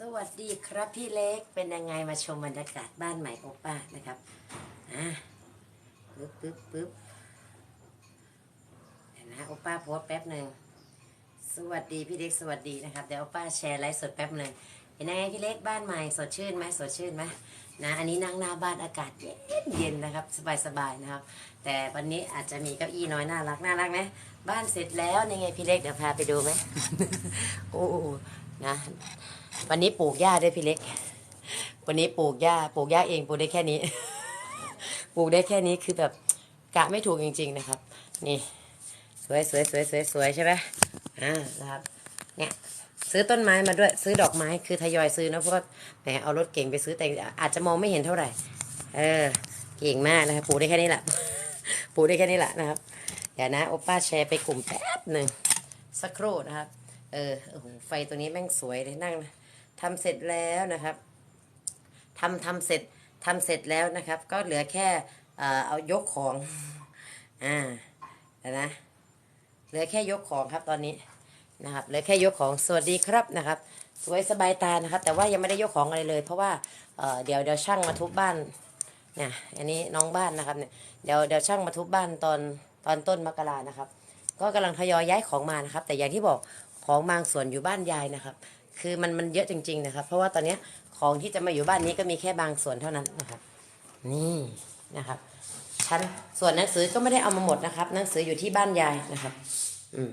สวัสดีครับพี่เล็กเป็นยังไงมาชมบรรยากาศบ้านใหม่โอป้านะครับอะปึ๊บปึ๊บปึ๊บเดี๋ยวนะโอป้าโพสแป๊บหนึ่งสวัสดีพี่เล็กสวัสดีนะครับเดี๋ยวโอป้าแชร์ไลฟ์สดแป๊บหนึ่งเห็นยังไงพี่เล็กบ้านใหม่สดชื่นไหมสดชื่นไหมนะอันนี้นั่งหน้าบ้านอากาศเย็นเย็นนะครับ สบายสบายนะครับ แต่วันนี้อาจจะมีเก้าอี้น้อยน่ารักน่ารักไหมบ้านเสร็จแล้วนี่ไงพี่เล็กเดี๋ยวพาไปดูไหมโอ้นะ วันนี้ปลูกหญ้าด้วยพี่เล็ก วันนี้ปลูกหญ้าปลูกหญ้าเองปลูกได้แค่นี้ ปลูกได้แค่นี้คือแบบกะไม่ถูกจริง ๆนะครับ นี่ สวยสวยสวยสวยสวยใช่ไหมอ่านะครับ เนี่ยซื้อต้นไม้มาด้วยซื้อดอกไม้คือทยอยซื้อนะเพราะว่าแหมเอารถเก่งไปซื้อแต่อาจจะมองไม่เห็นเท่าไหร่ เออเก่งมากนะครับปลูกได้แค่นี้แหละปลูกได้แค่นี้แหละนะครับเดี๋ยวนะโอป้าแชร์ไปกลุ่มแป๊บหนึ่งสักครู่นะครับ เออโอ้โหไฟตัวนี้แม่งสวยเลยนั่ง ทำเสร็จแล้วนะครับทำทำเสร็จทำเสร็จแล้วนะครับ ก็เหลือแค่เอายกของอ่านะเหลือแค่ยกของครับตอนนี้นะครับเหลือแค่ยกของสวัสดีครับนะครับ สวยสบายตานะครับ แต่ว่ายังไม่ได้ยกของอะไรเลย เพราะว่าเเดี๋ยวเดี๋ยวช่างมาทุบบ้านเนี่ยอันนี้น้องบ้านนะครับเนี่ยเดี๋ยวเดี๋ยวช่างมาทุบบ้านตอนตอนต้นมกรานะครับ ก็กำลังทยอยย้ายของมานะครับ แต่อย่างที่บอกของบางส่วนอยู่บ้านยายนะครับ คือมันมันเยอะจริง ๆ นะครับ เพราะว่าตอนนี้ของที่จะมาอยู่บ้านนี้ก็มีแค่บางส่วนเท่านั้นนะครับ นี่นะครับชั้นส่วนหนังสือก็ไม่ได้เอามาหมดนะครับ หนังสืออยู่ที่บ้านยายนะครับ อืม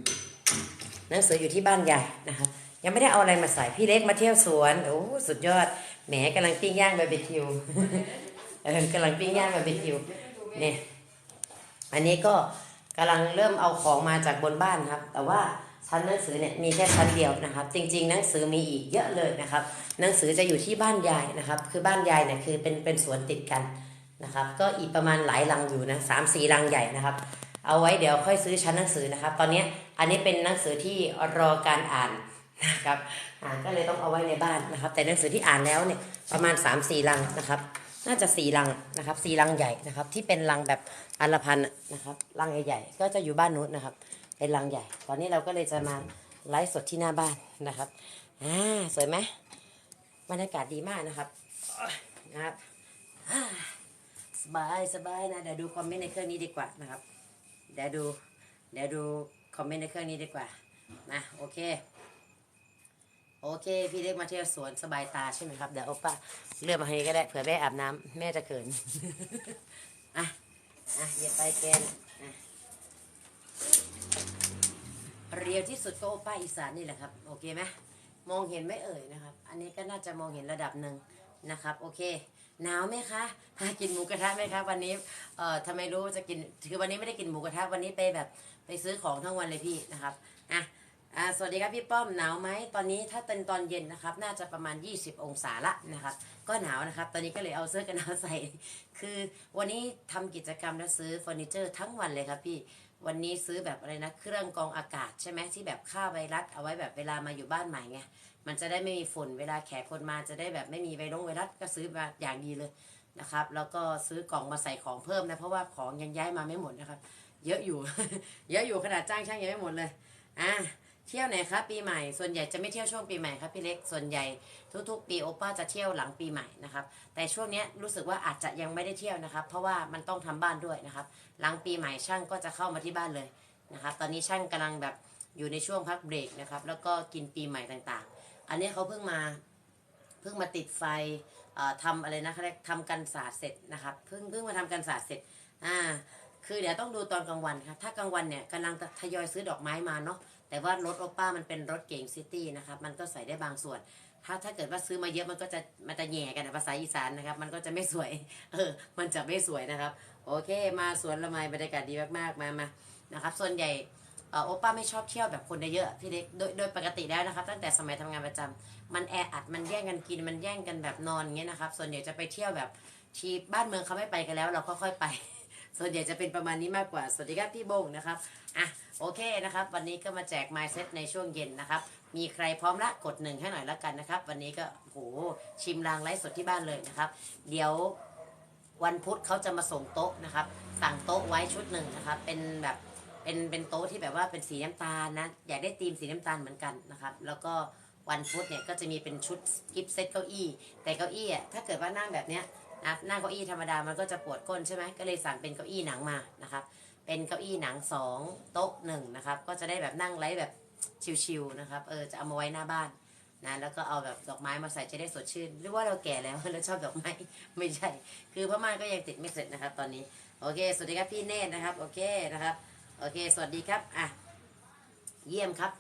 หนังสืออยู่ที่บ้านยายนะครับ ยังไม่ได้เอาอะไรมาใส่พี่เล็กมาเที่ยวสวนโอ้สุดยอดแหมกำลังปิ้งย่างบาร์บีคิวเออกำลังปิ้งย่างบาร์บีคิวเนี่ยอันนี้ก็กำลังเริ่มเอาของมาจากบนบ้านครับ แต่ว่า ชั้นหนังสือเนี่ยมีแค่ชั้นเดียวนะครับ จริง ๆ หนังสือมีอีกเยอะเลยนะครับ หนังสือจะอยู่ที่บ้านยายนะครับ คือบ้านยายเนี่ยคือเป็นเป็นสวนติดกันนะครับ ก็อีกประมาณหลายลังอยู่นะสามสี่ลังใหญ่นะครับ เอาไว้เดี๋ยวค่อยซื้อชั้นหนังสือนะครับ ตอนนี้อันนี้เป็นหนังสือที่รอการอ่านนะครับอ่านก็เลยต้องเอาไว้ในบ้านนะครับ แต่หนังสือที่อ่านแล้วเนี่ยประมาณ3ามสี่ลังนะครับ น่าจะสี่ลังนะครับสี่ลังใหญ่นะครับ ที่เป็นลังแบบอันละพันนะครับลังใหญ่ๆก็จะอยู่บ้านนู้นนะครับ เป็นลังใหญ่ ตอนนี้เราก็เลยจะมาไลฟ์สดที่หน้าบ้านนะครับอ่าสวยไหมบรรยากาศดีมากนะครับนะครับสบายสบายนะเดี๋ยวดูคอมเมนต์ในเครื่องนี้ดีกว่านะครับเดี๋ยวดูเดี๋ยวดูคอมเมนต์ในเครื่องนี้ดีกว่านะโอเคโอเค พี่เล็กมาเที่ยวสวนสบายตาใช่ไหมครับ เดี๋ยวโอป้าเลื่อนมาให้ก็ได้เผื่อแม่อาบน้ำแม่จะเขินอะอะเหยียบไปแกนอะ เรียวที่สุดก็โอป้าอีสานนี่แหละครับโอเคไหมมองเห็นไหม่เอ่ยนะครับ อันนี้ก็น่าจะมองเห็นระดับหนึ่งนะครับ โอเคหนาวไหมคะพากินหมูกระทะไหมคะวันนี้เอ่อทำไมรู้จะกินคือวันนี้ไม่ได้กินหมูกระทะวันนี้ไปแบบไปซื้อของทั้งวันเลยพี่นะครับอะอ่าสวัสดีครับพี่ป้อมหนาวไหมตอนนี้ถ้าเป็นตอนเย็นนะครับ น่าจะประมาณ 20 องศาละนะครับ ก็หนาวนะครับ ตอนนี้ก็เลยเอาเสื้อกันหนาวใส่ คือวันนี้ทำกิจกรรมและซื้อเฟอร์นิเจอร์ทั้งวันเลยครับพี่ วันนี้ซื้อแบบอะไรนะ เครื่องกรองอากาศใช่ไหมที่แบบฆ่าไวรัสเอาไว้แบบเวลามาอยู่บ้านใหม่ไงมันจะได้ไม่มีฝุ่นเวลาแขกคนมาจะได้แบบไม่มีไวรัสไวรัสก็ซื้อมาอย่างดีเลยนะครับ แล้วก็ซื้อกล่องมาใส่ของเพิ่มนะเพราะว่าของยังย้ายมาไม่หมดนะครับ เยอะอยู่ เยอะอยู่ขนาดจ้างช่างยังไม่หมดเลยอะ เที่ยวไหนครับปีใหม่ ส่วนใหญ่จะไม่เที่ยวช่วงปีใหม่ครับพี่เล็ก ส่วนใหญ่ทุกๆ ปีโอป้าจะเที่ยวหลังปีใหม่นะครับ แต่ช่วงนี้รู้สึกว่าอาจจะยังไม่ได้เที่ยวนะครับ เพราะว่ามันต้องทำบ้านด้วยนะครับ หลังปีใหม่ช่างก็จะเข้ามาที่บ้านเลยนะครับ ตอนนี้ช่างกำลังแบบอยู่ในช่วงพักเบรกนะครับ แล้วก็กินปีใหม่ต่างๆ อันนี้เขาเพิ่งมาเพิ่งมาติดไฟเอ่อทำอะไรนะเขาเรียกทำกันศาสตร์เสร็จนะครับ เพิ่งเพิ่งมาทำกันศาสตร์เสร็จ อ่า คือเดี๋ยวต้องดูตอนกลางวันครับ ถ้ากลางวันเนี่ยกำลังทยอยซื้อดอกไม้มาเนาะ แต่ว่ารถโอป้ามันเป็นรถเก๋งซิตี้นะครับ มันก็ใส่ได้บางส่วน ถ้าถ้าเกิดว่าซื้อมาเยอะมันก็จะมันจะแย่กันนะภาษาอีสานนะครับ มันก็จะไม่สวย เออ มันจะไม่สวยนะครับ โอเค มาสวนละไมบรรยากาศดีมากๆ มามานะครับ ส่วนใหญ่โอป้าไม่ชอบเที่ยวแบบคนเยอะพี่เล็กโดยโดยปกติแล้วนะครับ ตั้งแต่สมัยทำงานประจำมันแออัดมันแย่งกันกินมันแย่งกันแบบนอนอย่างเงี้ยนะครับ ส่วนใหญ่จะไปเที่ยวแบบที่บ้านเมืองเขาไม่ไปกันแล้ว เราก็ค่อยไป ส่วนใหญ่จะเป็นประมาณนี้มากกว่า สวัสดีครับพี่โบงนะครับ อะโอเคนะครับ วันนี้ก็มาแจก My Set ในช่วงเย็นนะครับ มีใครพร้อมละกดหนึ่งให้หน่อยละกันนะครับ วันนี้ก็โหชิมรางไลฟ์สดที่บ้านเลยนะครับ เดี๋ยววันพุธเขาจะมาส่งโต๊ะนะครับ สั่งโต๊ะไว้ชุดหนึ่งนะครับ เป็นแบบเป็นเป็นโต๊ะที่แบบว่าเป็นสีน้ำตาลนะ อยากได้ธีมสีน้ำตาลเหมือนกันนะครับ แล้วก็วันพุธเนี่ยก็จะมีเป็นชุดกิฟต์เซตเก้าอี้ แต่เก้าอี้อะถ้าเกิดว่านั่งแบบเนี้ย นะนั่งเก้าอี้ธรรมดามันก็จะปวดก้นใช่ไหมก็เลยสั่งเป็นเก้าอี้หนังมานะครับเป็นเก้าอี้หนังสองโต๊ะหนึ่งนะครับก็จะได้แบบนั่งไรแบบชิวๆนะครับเออจะเอามาไว้หน้าบ้านนะแล้วก็เอาแบบดอกไม้มาใส่จะได้สดชื่น หรือว่าเราแก่แล้วแล้วชอบดอกไม้ไม่ใช่ คือพม่าก็ยังติดไม่เสร็จนะครับตอนนี้โอเคสวัสดีครับพี่เนตนะครับโอเคนะครับโอเค สวัสดีครับอะเยี่ยมครับ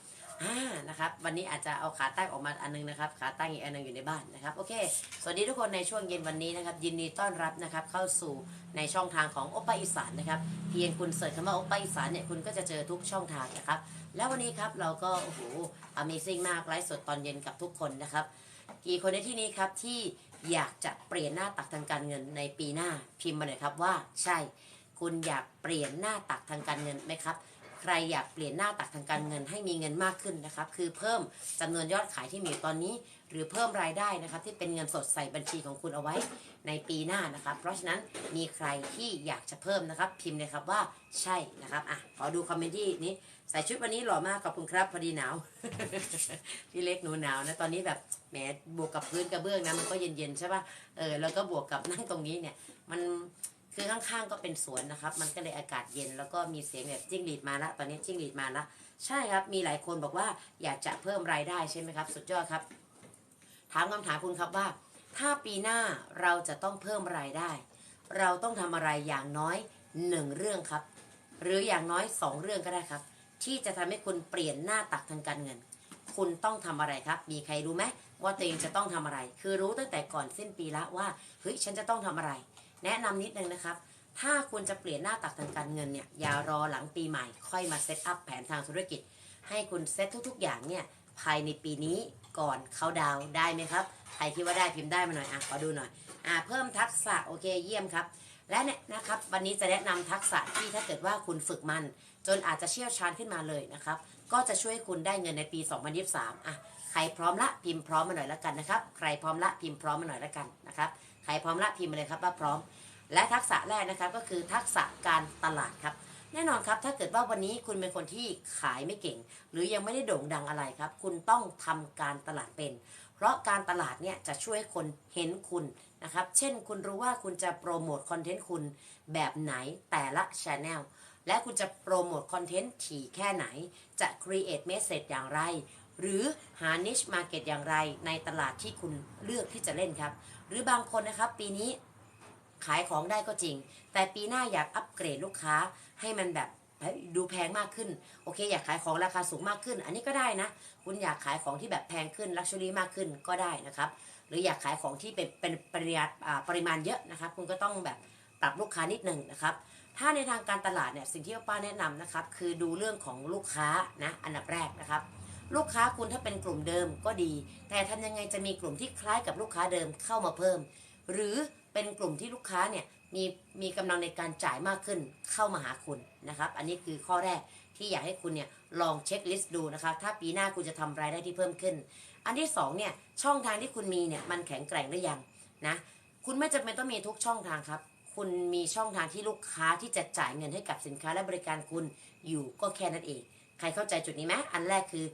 อ่านะครับ วันนี้อาจจะเอาขาตั้งออกมาอันนึงนะครับ ขาตั้งอีกอันนึงอยู่ในบ้านนะครับ โอเค สวัสดีทุกคนในช่วงเย็นวันนี้นะครับ ยินดีต้อนรับนะครับ เข้าสู่ในช่องทางของโอปป้าอีสานนะครับ เพียงคุณเสิร์ชคำว่าโอปป้าอีสานเนี่ย คุณก็จะเจอทุกช่องทางนะครับ แล้ววันนี้ครับเราก็ โอ้โห Amazing มาก ไลฟ์สดตอนเย็นกับทุกคนนะครับ กี่คนในที่นี้ครับที่อยากจะเปลี่ยนหน้าตักทางการเงินในปีหน้า พิมพ์มาเลยครับว่า ใช่ คุณอยากเปลี่ยนหน้าตักทางการเงินไหมครับ ใครอยากเปลี่ยนหน้าตักทางการเงินให้มีเงินมากขึ้นนะครับ คือเพิ่มจำนวนยอดขายที่มีอยู่ตอนนี้ หรือเพิ่มรายได้นะครับที่เป็นเงินสดใส่บัญชีของคุณเอาไว้ในปีหน้านะครับ เพราะฉะนั้นมีใครที่อยากจะเพิ่มนะครับ พิมพ์เลยครับว่าใช่นะครับอะขอดูคอมเมนต์ที่นี้ใส่ชุดวันนี้หล่อมากขอบคุณครับพอดีหนาวพี่เล็กหนูหนาวนะตอนนี้แบบแหมบวกกับพื้นกระเบื้องนะมันก็เย็นๆใช่ป่ะเออแล้วก็บวกกับนั่งตรงนี้เนี่ยมัน คือข้างๆก็เป็นสวนนะครับ มันก็เลยอากาศเย็นแล้วก็มีเสียงแบบจิ้งหรีดมาละ ตอนนี้จิ้งหรีดมาละ ใช่ครับ มีหลายคนบอกว่าอยากจะเพิ่มรายได้ใช่ไหมครับ สุดยอดครับ ถามคำถามคุณครับว่า ถ้าปีหน้าเราจะต้องเพิ่มรายได้ เราต้องทำอะไรอย่างน้อยหนึ่งเรื่องครับ หรืออย่างน้อยสองเรื่องก็ได้ครับ ที่จะทำให้คุณเปลี่ยนหน้าตักทางการเงิน คุณต้องทำอะไรครับ มีใครรู้ไหมว่าตัวเองจะต้องทำอะไร คือรู้ตั้งแต่ก่อนสิ้นปีละว่าเฮ้ยฉันจะต้องทำอะไร แนะนำนิดนึงนะครับ ถ้าคุณจะเปลี่ยนหน้าตักทางการเงินเนี่ยอย่ารอหลังปีใหม่ค่อยมาเซตอัพแผนทางธุรกิจ ให้คุณเซตทุก ๆ อย่างเนี่ยภายในปีนี้ก่อนเขาดาวได้ไหมครับ ใครคิดว่าได้พิมพ์ได้มาหน่อยอะขอดูหน่อยอะเพิ่มทักษะโอเคเยี่ยมครับ และเนี่ยนะครับวันนี้จะแนะนำทักษะที่ถ้าเกิดว่าคุณฝึกมัน จนอาจจะเชี่ยวชาญขึ้นมาเลยนะครับ ก็จะช่วยคุณได้เงินในปี 2023อะใครพร้อมละพิมพ์พร้อมมาหน่อยละกันนะครับ ใครพร้อมละพิมพ์พร้อมมาหน่อยละกันนะครับ ใครพร้อมละพิมพ์มาเลยครับว่าพร้อม และทักษะแรกนะครับก็คือทักษะการตลาดครับ แน่นอนครับ ถ้าเกิดว่าวันนี้คุณเป็นคนที่ขายไม่เก่ง หรือยังไม่ได้โด่งดังอะไรครับ คุณต้องทำการตลาดเป็น เพราะการตลาดเนี่ยจะช่วยคนเห็นคุณนะครับ เช่นคุณรู้ว่าคุณจะโปรโมทคอนเทนต์คุณแบบไหนแต่ละช anel และคุณจะโปรโมทคอนเทนต์ถี่แค่ไหน จะ create message อย่างไร หรือหา niche market อย่างไรในตลาดที่คุณเลือกที่จะเล่นครับ หรือบางคนนะครับปีนี้ขายของได้ก็จริง แต่ปีหน้าอยากอัปเกรดลูกค้าให้มันแบบดูแพงมากขึ้น โอเค อยากขายของราคาสูงมากขึ้น อันนี้ก็ได้นะ คุณอยากขายของที่แบบแพงขึ้นลักชัวรี่มากขึ้นก็ได้นะครับ หรืออยากขายของที่เป็นเป็นปริมาณปริมาณเยอะนะครับ คุณก็ต้องแบบปรับลูกค้านิดหนึ่งนะครับ ถ้าในทางการตลาดเนี่ยสิ่งที่ป้าแนะนำนะครับ คือดูเรื่องของลูกค้านะอันดับแรกนะครับ ลูกค้าคุณถ้าเป็นกลุ่มเดิมก็ดี แต่ทำยังไงจะมีกลุ่มที่คล้ายกับลูกค้าเดิมเข้ามาเพิ่ม หรือเป็นกลุ่มที่ลูกค้าเนี่ยมีมีกำลังในการจ่ายมากขึ้นเข้ามาหาคุณนะครับ อันนี้คือข้อแรกที่อยากให้คุณเนี่ยลองเช็คลิสต์ดูนะครับถ้าปีหน้าคุณจะทำรายได้ที่เพิ่มขึ้น อันที่สองเนี่ยช่องทางที่คุณมีเนี่ยมันแข็งแกร่งหรือยังนะคุณไม่จำเป็นต้องมีทุกช่องทางครับ คุณมีช่องทางที่ลูกค้าที่จะจ่ายเงินให้กับสินค้าและบริการคุณอยู่ก็แค่นั้นเอง ใครเข้าใจจุดนี้ไหมอันแรกคือ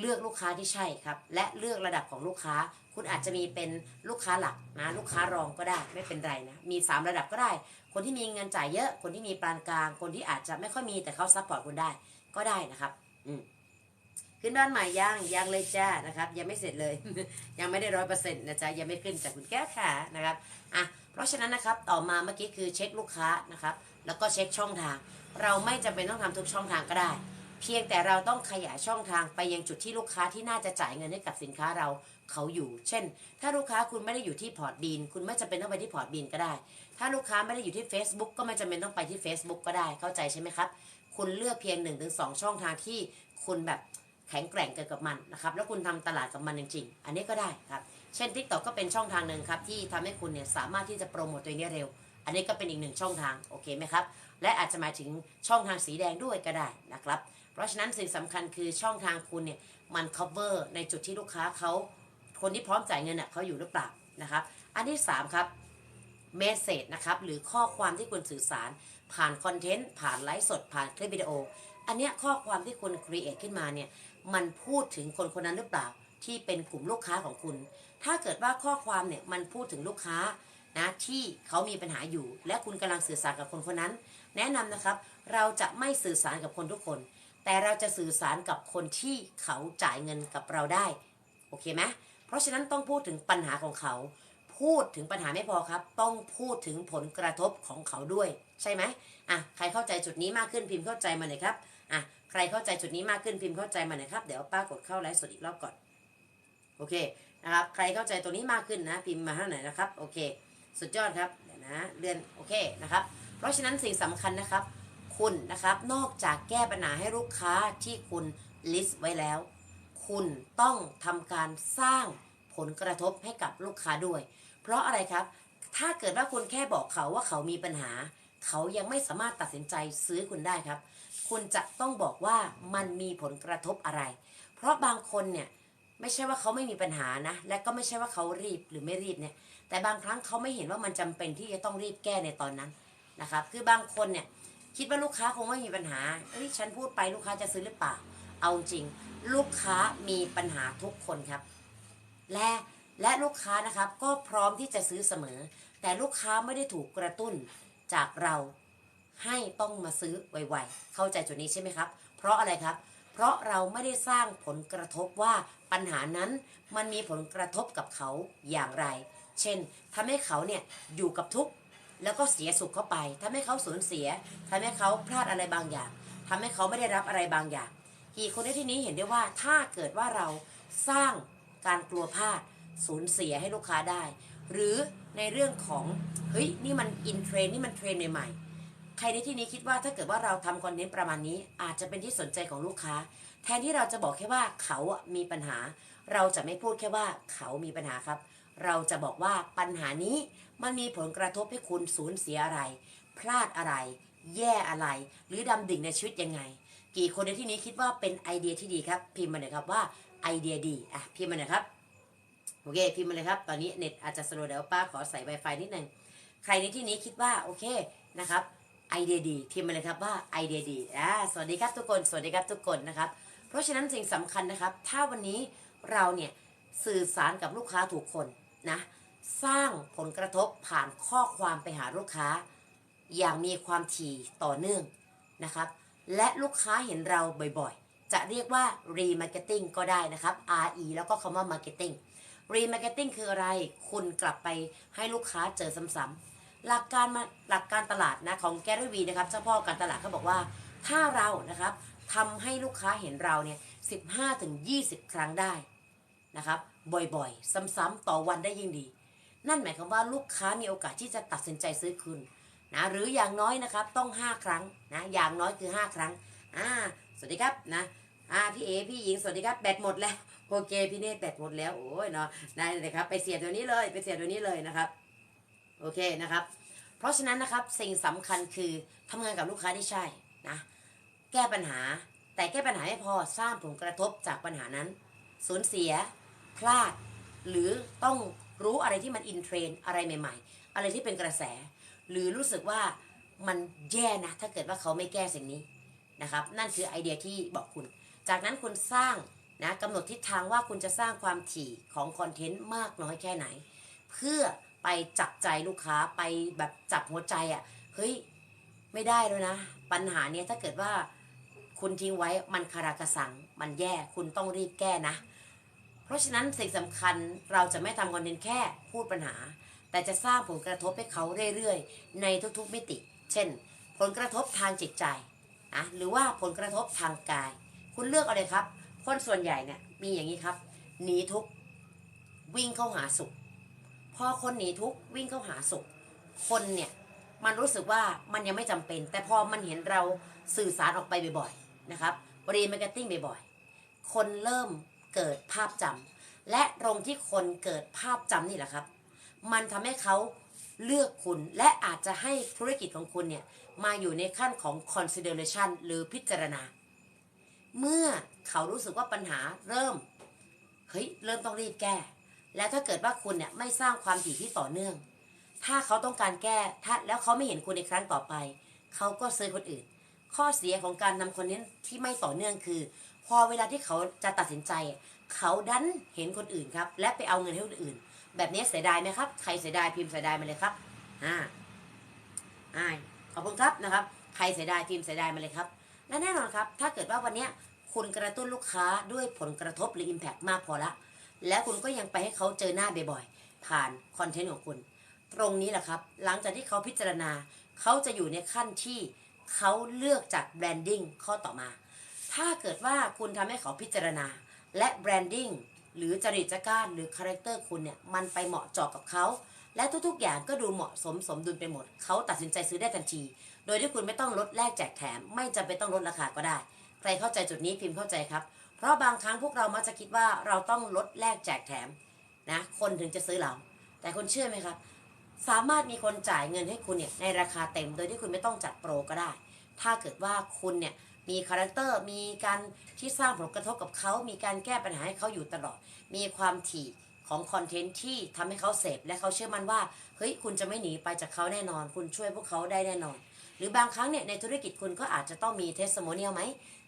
เลือกลูกค้าที่ใช่ครับ และเลือกระดับของลูกค้า คุณอาจจะมีเป็นลูกค้าหลักนะลูกค้ารองก็ได้ไม่เป็นไรนะมี 3 ระดับก็ได้ คนที่มีเงินจ่ายเยอะ คนที่มีปานกลาง คนที่อาจจะไม่ค่อยมีแต่เขาซัพพอร์ตคุณได้ก็ได้นะครับอืมขึ้นบ้านใหม่ยังยังเลยจ้านะครับ ยังไม่เสร็จเลย ยังไม่ได้ร้อยเปอร์เซ็นต์นะจ๊ะยังไม่ขึ้นจากคุณแก้วขานะครับอะเพราะฉะนั้นนะครับต่อมาเมื่อกี้คือเช็คลูกค้านะครับ แล้วก็เช็คช่องทาง เราไม่จำเป็นต้องทำทุกช่องทางก็ได้ เพียงแต่เราต้องขยายช่องทางไปยังจุดที่ลูกค้าที่น่าจะจ่ายเงินให้กับสินค้าเราเขาอยู่ เช่น ถ้าลูกค้าคุณไม่ได้อยู่ที่พอร์ตบีนคุณไม่จำเป็นต้องไปที่พอร์ตบีนก็ได้ ถ้าลูกค้าไม่ได้อยู่ที่ Facebook ก็ไม่จำเป็นต้องไปที่ Facebook ก็ได้เข้าใจใช่ไหมครับ คุณเลือกเพียง1นถึงสช่องทางที่คุณแบบแข็งแกร่งเกี่ยวกับมันนะครับแล้วคุณทำตลาดกับมันจริงๆ อันนี้ก็ได้ครับเช่น TikTok ก็เป็นช่องทางหนึ่งครับที่ทำให้คุณเนี่ยสามารถที่จะโปรโมตตัวเองได้เร็ว อันนี้ก็เป็นอีกหนึ่งช่องทางโอเคไหมครับและอาจจะหมายถึงช่องทางสีแดงด้วยก็ได้นะครับ เพราะฉะนั้นสิ่งสำคัญคือช่องทางคุณเนี่ยมัน cover ในจุดที่ลูกค้าเขาคนที่พร้อมจ่ายเงินเน่ยเขาอยู่หรือเปล่านะครับ อันที่ 3 ครับเมสเซจนะครับหรือข้อความที่คุณสื่อสาร ผ่านคอนเทนต์ผ่านไลฟ์สด ผ่านคลิปวิดีโอ อันเนี้ยข้อความที่คุณครีเอทขึ้นมาเนี่ยมันพูดถึงคนคนนั้นหรือเปล่า ที่เป็นกลุ่มลูกค้าของคุณ ถ้าเกิดว่าข้อความเนี่ยมันพูดถึงลูกค้านะที่เขามีปัญหาอยู่ และคุณกำลังสื่อสารกับคนคนนั้น แนะนำนะครับ เราจะไม่สื่อสารกับคนทุกคน แต่เราจะสื่อสารกับคนที่เขาจ่ายเงินกับเราได้ โอเคไหมเพราะฉะนั้นต้องพูดถึงปัญหาของเขา พูดถึงปัญหาไม่พอครับ ต้องพูดถึงผลกระทบของเขาด้วย ใช่ไหมอะใครเข้าใจจุดนี้มากขึ้นพิมพ์เข้าใจมาหน่อยครับอะใครเข้าใจจุดนี้มากขึ้นพิมพ์เข้าใจมาหน่อยครับเดี๋ยวป้ากดเข้าไลฟ์สดอีกรอบก่อนโอเคนะครับใครเข้าใจตัวนี้มากขึ้นนะพิมพ์มาเท่าไหร่นะครับโอเค สุดยอดครับเดี๋ยวนะเลื่อนโอเคนะครับ เพราะฉะนั้นสิ่งสำคัญนะครับ คุณนะครับ นอกจากแก้ปัญหาให้ลูกค้าที่คุณลิสต์ไว้แล้ว คุณต้องทำการสร้างผลกระทบให้กับลูกค้าด้วย เพราะอะไรครับ ถ้าเกิดว่าคุณแค่บอกเขาว่าเขามีปัญหา เขายังไม่สามารถตัดสินใจซื้อคุณได้ครับ คุณจะต้องบอกว่ามันมีผลกระทบอะไร เพราะบางคนเนี่ยไม่ใช่ว่าเขาไม่มีปัญหานะ และก็ไม่ใช่ว่าเขารีบหรือไม่รีบเนี่ย แต่บางครั้งเขาไม่เห็นว่ามันจำเป็นที่จะต้องรีบแก้ในตอนนั้นนะครับ คือบางคนเนี่ย คิดว่าลูกค้าคงไม่มีปัญหาเอ้ยฉันพูดไปลูกค้าจะซื้อหรือเปล่า เอาจริง ลูกค้ามีปัญหาทุกคนครับ และและลูกค้านะครับก็พร้อมที่จะซื้อเสมอ แต่ลูกค้าไม่ได้ถูกกระตุ้นจากเราให้ต้องมาซื้อไวๆ เข้าใจจุดนี้ใช่ไหมครับ เพราะอะไรครับ เพราะเราไม่ได้สร้างผลกระทบว่าปัญหานั้นมันมีผลกระทบกับเขาอย่างไร เช่นทำให้เขาเนี่ยอยู่กับทุกข์ แล้วก็เสียสุขเข้าไปทำให้เขาสูญเสียทำให้เขาพลาดอะไรบางอย่างทำให้เขาไม่ได้รับอะไรบางอย่างกี่คนในที่นี้เห็นได้ว่าถ้าเกิดว่าเราสร้างการกลัวพลาดสูญเสียให้ลูกค้าได้ หรือในเรื่องของเฮ้ยนี่มันอินเทรนนี่มันเทรนใหม่ๆใครในที่นี้คิดว่าถ้าเกิดว่าเราทำคอนเทนต์ประมาณนี้ อาจจะเป็นที่สนใจของลูกค้า แทนที่เราจะบอกแค่ว่าเขามีปัญหา เราจะไม่พูดแค่ว่าเขามีปัญหาครับ เราจะบอกว่าปัญหานี้ มันมีผลกระทบให้คุณสูญเสียอะไร พลาดอะไร แย่อะไร หรือดำดิ่งในชีวิตยังไง กี่คนในที่นี้คิดว่าเป็นไอเดียที่ดีครับ พิมพ์มาหน่อยครับว่าไอเดียดีอะพิมพ์มาหน่อยครับโอเคพิมพ์มาเลยครับ ตอนนี้เน็ตอาจจะสโลว์เดี๋ยวป้าขอใส่ Wi-Fi นิดนึงใครในที่นี้คิดว่าโอเคนะครับไอเดียดีพิมพ์มาเลยครับว่าไอเดียดีอ่าสวัสดีครับทุกคน สวัสดีครับทุกคนนะครับ เพราะฉะนั้นสิ่งสำคัญนะครับ ถ้าวันนี้เราเนี่ยสื่อสารกับลูกค้าถูกคนนะ สร้างผลกระทบผ่านข้อความไปหาลูกค้า อย่างมีความถี่ต่อเนื่องนะครับ และลูกค้าเห็นเราบ่อยๆ จะเรียกว่า remarketing ก็ได้นะครับ RE แล้วก็คำว่า marketing remarketing คืออะไร คุณกลับไปให้ลูกค้าเจอซ้ำๆ หลักการมาหลักการตลาดนะของแกรวีนะครับเจ้าพ่อการตลาดเขาบอกว่า ถ้าเรานะครับทำให้ลูกค้าเห็นเราเนี่ย 15ถึง20 ครั้งได้นะครับ บ่อยๆ ซ้ำๆ ต่อวันได้ยิ่งดี นั่นหมายความว่าลูกค้ามีโอกาสที่จะตัดสินใจซื้อคืนนะหรืออย่างน้อยนะครับต้อง 5 ครั้งนะอย่างน้อยคือ 5 ครั้งอ่าสวัสดีครับนะอ่าพี่เอพี่หญิงสวัสดีครับแบตหมดแล้วโอเคพี่เนตแบตหมดแล้วโอ้ยเนาะได้เลยครับไปเสียตัวนี้เลยไปเสียตัวนี้เลยนะครับโอเคนะครับ เพราะฉะนั้นนะครับสิ่งสำคัญคือทำงานกับลูกค้าที่ใช่นะแก้ปัญหาแต่แก้ปัญหาไม่พอสร้างผลกระทบจากปัญหานั้น สูญเสีย พลาด หรือต้อง รู้อะไรที่มันอินเทรนด์อะไรใหม่ ๆ อะไรที่เป็นกระแส หรือรู้สึกว่ามันแย่นะ ถ้าเกิดว่าเขาไม่แก้สิ่งนี้นะครับ นั่นคือไอเดียที่บอกคุณ จากนั้นคุณสร้างนะกำหนดทิศทางว่าคุณจะสร้างความถี่ของคอนเทนต์มากน้อยแค่ไหน เพื่อไปจับใจลูกค้าไปแบบจับหัวใจอะ่ะเฮ้ยไม่ได้แล้วนะ ปัญหาเนี้ยถ้าเกิดว่าคุณทิ้งไว้มันคารากระสัง มันแย่คุณต้องรีบแก้นะ ราะฉะนั้นสิ่งสำคัญเราจะไม่ทำคอนเทนต์แค่พูดปัญหา แต่จะสร้างผลกระทบให้เขาเรื่อยๆ ในทุกๆมิติ เช่น ผลกระทบทางจิตใจนะหรือว่าผลกระทบทางกาย คุณเลือกเอาเลยครับ คนส่วนใหญ่เนี่ยมีอย่างนี้ครับหนีทุกวิ่งเข้าหาสุข พอคนหนีทุกวิ่งเข้าหาสุข คนเนี่ยมันรู้สึกว่ามันยังไม่จำเป็น แต่พอมันเห็นเราสื่อสารออกไปบ่อยๆนะครับรีมาร์เก็ตติ้งบ่อยๆคนเริ่ม เกิดภาพจำและตรงที่คนเกิดภาพจำนี่แหละครับ มันทำให้เขาเลือกคุณและอาจจะให้ธุรกิจของคุณเนี่ยมาอยู่ในขั้นของ consideration หรือพิจารณา เมื่อเขารู้สึกว่าปัญหาเริ่มเฮ้ยเริ่มต้องรีบแก้ แล้วถ้าเกิดว่าคุณเนี่ยไม่สร้างความถี่ที่ต่อเนื่อง ถ้าเขาต้องการแก้ถ้าแล้วเขาไม่เห็นคุณในครั้งต่อไป เขาก็ซื้อคนอื่น ข้อเสียของการนำคอนเทนต์ที่ไม่ต่อเนื่องคือ พอเวลาที่เขาจะตัดสินใจ เขาดันเห็นคนอื่นครับ และไปเอาเงินให้คนอื่น แบบนี้เสียดายไหมครับ ใครเสียดายพิมพ์เสียดายมาเลยครับอ่าอ่าขอบคุณครับนะครับ ใครเสียดายพิมพ์เสียดายมาเลยครับและแน่นอนครับ ถ้าเกิดว่าวันนี้คุณกระตุ้นลูกค้าด้วยผลกระทบหรือ Impact มากพอละ แล้วคุณก็ยังไปให้เขาเจอหน้าบ่อยๆ ผ่านคอนเทนต์ของคุณ ตรงนี้แหละครับ หลังจากที่เขาพิจารณา เขาจะอยู่ในขั้นที่เขาเลือกจากแบรนดิ้งข้อต่อมา ถ้าเกิดว่าคุณทำให้เขาพิจารณา และแบรนดิ้งหรือจริตจักรหรือคาแรคเตอร์คุณเนี่ยมันไปเหมาะเจาะกับเขา และทุกๆอย่างก็ดูเหมาะสมสมดุลไปหมด เขาตัดสินใจซื้อได้ทันที โดยที่คุณไม่ต้องลดแลกแจกแถม ไม่จำเป็นต้องลดราคาก็ได้ ใครเข้าใจจุดนี้พิมพ์เข้าใจครับ เพราะบางครั้งพวกเรามักจะคิดว่าเราต้องลดแลกแจกแถมนะคนถึงจะซื้อเรา แต่คุณเชื่อไหมครับ สามารถมีคนจ่ายเงินให้คุณเนี่ยในราคาเต็ม โดยที่คุณไม่ต้องจัดโปรก็ได้ ถ้าเกิดว่าคุณเนี่ย มีคาแรคเตอร์มีการที่สร้างผลกระทบกับเขามีการแก้ปัญหาให้เขาอยู่ตลอด มีความถี่ของคอนเทนต์ที่ทำให้เขาเสพและเขาเชื่อมั่นว่าเฮ้ยคุณจะไม่หนีไปจากเขาแน่นอน คุณช่วยพวกเขาได้แน่นอน หรือบางครั้งเนี่ยในธุรกิจคุณก็อาจจะต้องมีเทสโมเนียลไหม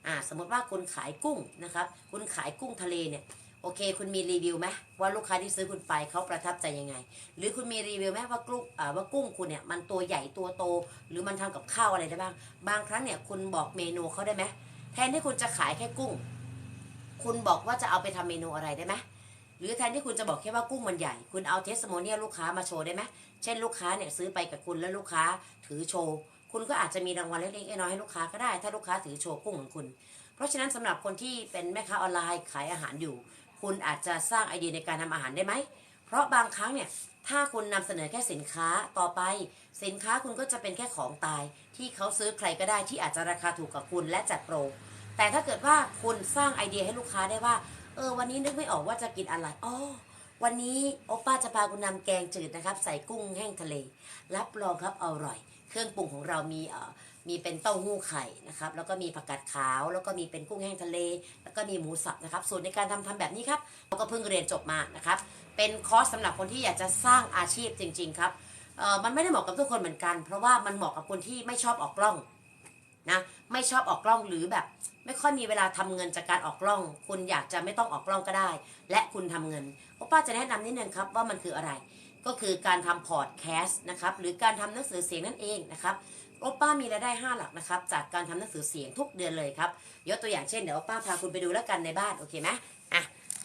อ่าสมมติว่าคุณขายกุ้งนะครับคุณขายกุ้งทะเลเนี่ย โอเค คุณมีรีวิวไหมว่าลูกค้าที่ซื้อคุณไปเขาประทับใจยังไง หรือคุณมีรีวิวไหมว่ากุ้งว่ากุ้งคุณเนี่ยมันตัวใหญ่ตัวโต หรือมันทำกับข้าวอะไรได้บ้าง บางครั้งเนี่ยคุณบอกเมนูเขาได้ไหมแทนที่คุณจะขายแค่กุ้ง คุณบอกว่าจะเอาไปทำเมนูอะไรได้ไหมหรือแทนที่คุณจะบอกแค่ว่ากุ้งมันใหญ่ คุณเอาเทสโมเนียลลูกค้ามาโชว์ได้ไหมเช่นลูกค้าเนี่ยซื้อไปกับคุณแล้วลูกค้าถือโชว์คุณก็อาจจะมีรางวัลเล็กๆน้อยๆให้ลูกค้าก็ได้ ถ้าลูกค้าถือโชว์กุ้งของคุณ เพราะฉะนั้นสำหรับคนที่เป็นแม่ค้าออนไลน์ขายอาหารอยู่ คุณอาจจะสร้างไอเดียในการทำอาหารได้ไหม เพราะบางครั้งเนี่ย ถ้าคุณนำเสนอแค่สินค้าต่อไป สินค้าคุณก็จะเป็นแค่ของตาย ที่เขาซื้อใครก็ได้ที่อาจจะราคาถูกกับคุณและจัดโปร แต่ถ้าเกิดว่าคุณสร้างไอเดียให้ลูกค้าได้ว่า เออ วันนี้นึกไม่ออกว่าจะกินอะไรอ๋อวันนี้โอป้าจะพาคุณนำแกงจืดนะครับ ใส่กุ้งแห้งทะเล รับรองครับอร่อย เครื่องปรุงของเรามีเอ่อ มีเป็นเต้าหู้ไข่นะครับ แล้วก็มีผักกาดขาว แล้วก็มีเป็นกุ้งแห้งทะเล แล้วก็มีหมูสับนะครับ ส่วนในการทำทำแบบนี้ครับเราก็เพิ่งเรียนจบมานะครับ เป็นคอร์สสำหรับคนที่อยากจะสร้างอาชีพจริง ๆ ครับเอ่อมันไม่ได้เหมาะกับทุกคนเหมือนกัน เพราะว่ามันเหมาะกับคนที่ไม่ชอบออกกล้องนะไม่ชอบออกกล้องหรือแบบ ไม่ค่อยมีเวลาทำเงินจากการออกกล้อง คุณอยากจะไม่ต้องออกกล้องก็ได้ และคุณทำเงินโอป้าจะแนะนำนิดนึงครับว่ามันคืออะไร ก็คือการทำพอดแคสต์นะครับหรือการทำหนังสือเสียงนั่นเองนะครับ โอป้ามีรายได้ 5 หลักนะครับจากการทำหนังสือเสียงทุกเดือนเลยครับยกตัวอย่างเช่นเดี๋ยวโอป้าพาคุณไปดูแล้วกันในบ้านโอเคไหมอะ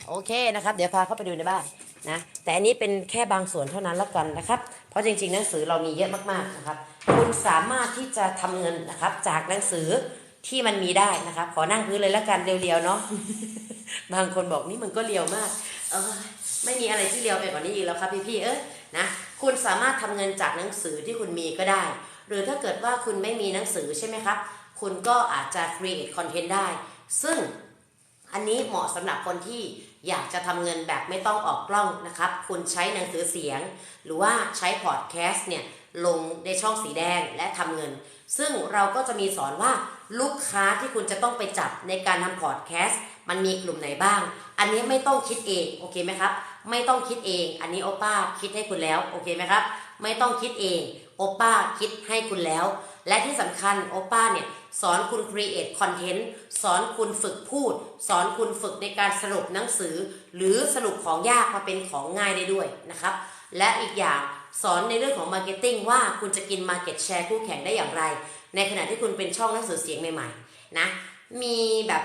โอเคนะครับ เดี๋ยวพาเข้าไปดูในบ้านนะแต่อันนี้เป็นแค่บางส่วนเท่านั้นแล้วกันนะครับ เพราะจริงๆ หนังสือเรามีเยอะมากๆนะครับ คุณสามารถที่จะทำเงินนะครับ จากหนังสือที่มันมีได้นะครับ ขอนั่งพื้นเลยแล้วกันเรียวๆเนาะบางคนบอกนี่มันก็เรียวมากเออไม่มีอะไรที่เรียวไปกว่านี้อีกแล้วครับพี่ๆเอ้ยนะคุณสามารถทำเงินจากหนังสือที่คุณมีก็ได้ หรือถ้าเกิดว่าคุณไม่มีหนังสือใช่ไหมครับ คุณก็อาจจะ create content ได้ ซึ่งอันนี้เหมาะสำหรับคนที่อยากจะทำเงินแบบไม่ต้องออกกล้องนะครับ คุณใช้หนังสือเสียง หรือว่าใช้พอดแคสต์เนี่ยลงในช่องสีแดงและทำเงิน ซึ่งเราก็จะมีสอนว่าลูกค้าที่คุณจะต้องไปจับในการทำพอดแคสต์มันมีกลุ่มไหนบ้าง อันนี้ไม่ต้องคิดเอง โอเคไหมครับ ไม่ต้องคิดเอง อันนี้โอป้าคิดให้คุณแล้ว โอเคไหมครับ ไม่ต้องคิดเอง โอป้าคิดให้คุณแล้ว และที่สำคัญโอป้าเนี่ยสอนคุณ create content สอนคุณฝึกพูด สอนคุณฝึกในการสรุปหนังสือ หรือสรุปของยากมาเป็นของง่ายได้ด้วยนะครับ และอีกอย่างสอนในเรื่องของ Marketing ว่าคุณจะกิน Market Share คู่แข่งได้อย่างไร ในขณะที่คุณเป็นช่องหนังสือเสียงใหม่ๆนะมีแบบ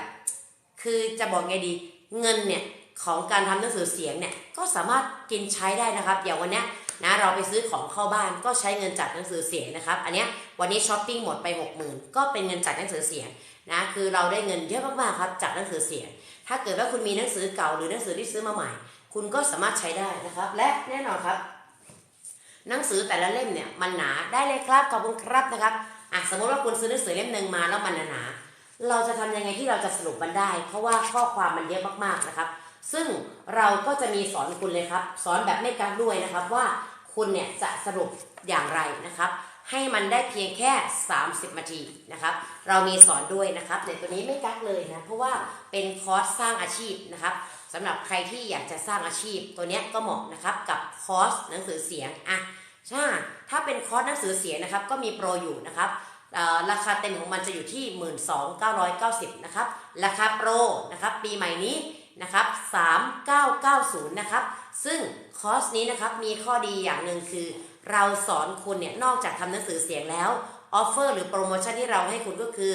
คือจะบอกไงดีเงินเนี่ยของการทำหนังสือเสียงเนี่ยก็สามารถกินใช้ได้นะครับอย่างวันเนี้ย นะเราไปซื้อของเข้าบ้านก็ใช้เงินจากหนังสือเสียงนะครับ อันนี้วันนี้ช้อปปิ้งหมดไป 6 0,000 ก็เป็นเงินจากหนังสือเสียงนะคือเราได้เงินเยอะมากๆครับจากหนังสือเสียง ถ้าเกิดว่าคุณมีหนังสือเก่าหรือหนังสือที่ซื้อมาใหม่ คุณก็สามารถใช้ได้นะครับ และแน่นอนครับ หนังสือแต่ละเล่มเนี่ยมันหนาได้เลยครับขอบคุณครับนะครับอะสมมติว่าคุณซื้อหนังสือเล่มหนึ่งมาแล้วมันหนาเราจะทำยังไงที่เราจะสรุปมันได้ เพราะว่าข้อความมันเยอะมากๆนะครับ ซึ่งเราก็จะมีสอนคุณเลยครับ สอนแบบไม่กักด้วยนะครับว่าคุณเนี่ยจะสรุปอย่างไรนะครับ ให้มันได้เพียงแค่ 30นาทีนะครับ เรามีสอนด้วยนะครับในตัวนี้ไม่กักเลยนะเพราะว่าเป็นคอร์สสร้างอาชีพนะครับสำหรับใครที่อยากจะสร้างอาชีพ ตัวเนี้ยก็เหมาะนะครับกับคอร์สหนังสือเสียงอะใช่ถ้าเป็นคอร์สหนังสือเสียงนะครับ ก็มีโปรอยู่นะครับราคาเต็มของมันจะอยู่ที่ 12,990 นะครับ ราคาโปรนะครับ ปีใหม่นี้ นะครับ3990นะครับซึ่งคอร์สนี้นะครับมีข้อดีอย่างหนึ่งคือ เราสอนคุณเนี่ยนอกจากทำหนังสือเสียงแล้วออฟเฟอร์หรือโปรโมชั่นที่เราให้คุณก็คือ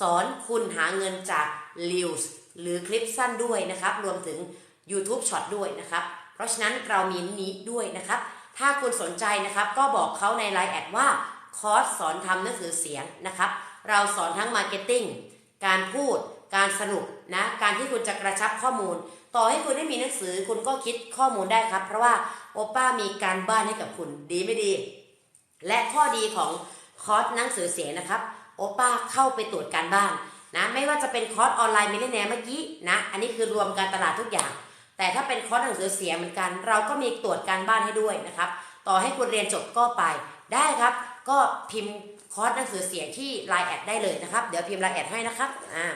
สอนคุณหาเงินจาก Reels หรือคลิปสั้นด้วยนะครับ รวมถึง YouTube Short ด้วยนะครับ เพราะฉะนั้นเรามีนี้ด้วยนะครับ ถ้าคุณสนใจนะครับก็บอกเขาใน Line แอดว่าคอร์สสอนทำหนังสือเสียงนะครับ เราสอนทั้งมาร์เก็ตติ้งการพูด การสรุปนะการที่คุณจะกระชับข้อมูล ต่อให้คุณไม่มีหนังสือคุณก็คิดข้อมูลได้ครับ เพราะว่าโอป้ามีการบ้านให้กับคุณดีไม่ดี และข้อดีของคอร์สหนังสือเสียงนะครับ โอป้าเข้าไปตรวจการบ้านนะไม่ว่าจะเป็นคอร์สออนไลน์มิลเนแนเมื่อกี้นะอันนี้คือรวมการตลาดทุกอย่าง แต่ถ้าเป็นคอร์สหนังสือเสียงเหมือนกัน เราก็มีตรวจการบ้านให้ด้วยนะครับ ต่อให้คุณเรียนจบก็ไปได้ครับ ก็พิมพ์คอร์สหนังสือเสียงที่ Line แอดได้เลยนะครับ เดี๋ยวพิมพ์ Line แอดให้นะครับอ่า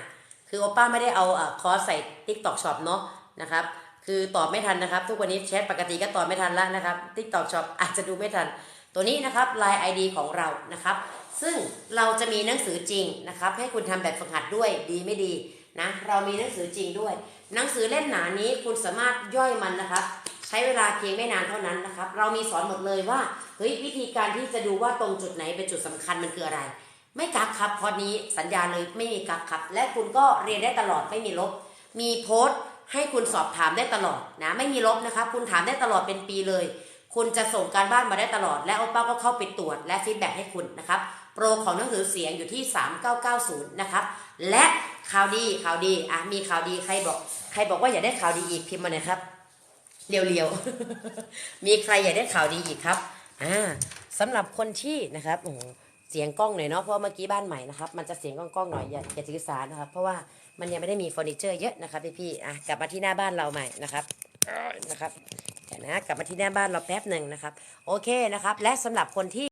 คือโอป้าไม่ได้เอาอคอร์สใส่ TikTok Shop เนาะนะครับ คือตอบไม่ทันนะครับ ทุกวันนี้แชทปกติก็ตอบไม่ทันแล้วนะครับ TikTok Shop อาจจะดูไม่ทัน ตัวนี้นะครับ Line ID ของเรานะครับ ซึ่งเราจะมีหนังสือจริงนะครับ ให้คุณทำแบบฝึกหัดด้วยดีไม่ดีนะ เรามีหนังสือจริงด้วย หนังสือเล่มหนานี้คุณสามารถย่อยมันนะครับ ใช้เวลาเพียงไม่นานเท่านั้นนะครับ เรามีสอนหมดเลยว่าเฮ้ยวิธีการที่จะดูว่าตรงจุดไหนเป็นจุดสำคัญมันคืออะไร ไม่กักครับพอนี้สัญญาเลยไม่มีกักครับ และคุณก็เรียนได้ตลอดไม่มีลบ มีโพสต์ให้คุณสอบถามได้ตลอดนะไม่มีลบนะครับคุณถามได้ตลอดเป็นปีเลย คุณจะส่งการบ้านมาได้ตลอด และโอป้าก็เข้าไปตรวจและฟีดแบ็กให้คุณนะครับโปรของหนังสือเสียงอยู่ที่ 3990 นะครับ และข่าวดีข่าวดีอะมีข่าวดีใครบอก ใครบอกว่าอยากได้ข่าวดีอีกพิมพ์มาหน่อยครับเรียวๆมีใครอยากได้ข่าวดีอีกครับอ่าสำหรับคนที่นะครับโอ้ เสียงกล้องหน่อยเนาะเพราะเมื่อกี้บ้านใหม่นะครับมันจะเสียงกล้องๆหน่อยอย่าอย่าถือสานะครับ เพราะว่ามันยังไม่ได้มีเฟอร์นิเจอร์เยอะนะครับพี่ๆอะกลับมาที่หน้าบ้านเราใหม่นะครับเอ้ยนะครับเดี๋ยวนะกลับมาที่หน้าบ้านเราแป๊บหนึ่งนะครับ โอเคนะครับ และสำหรับคนที่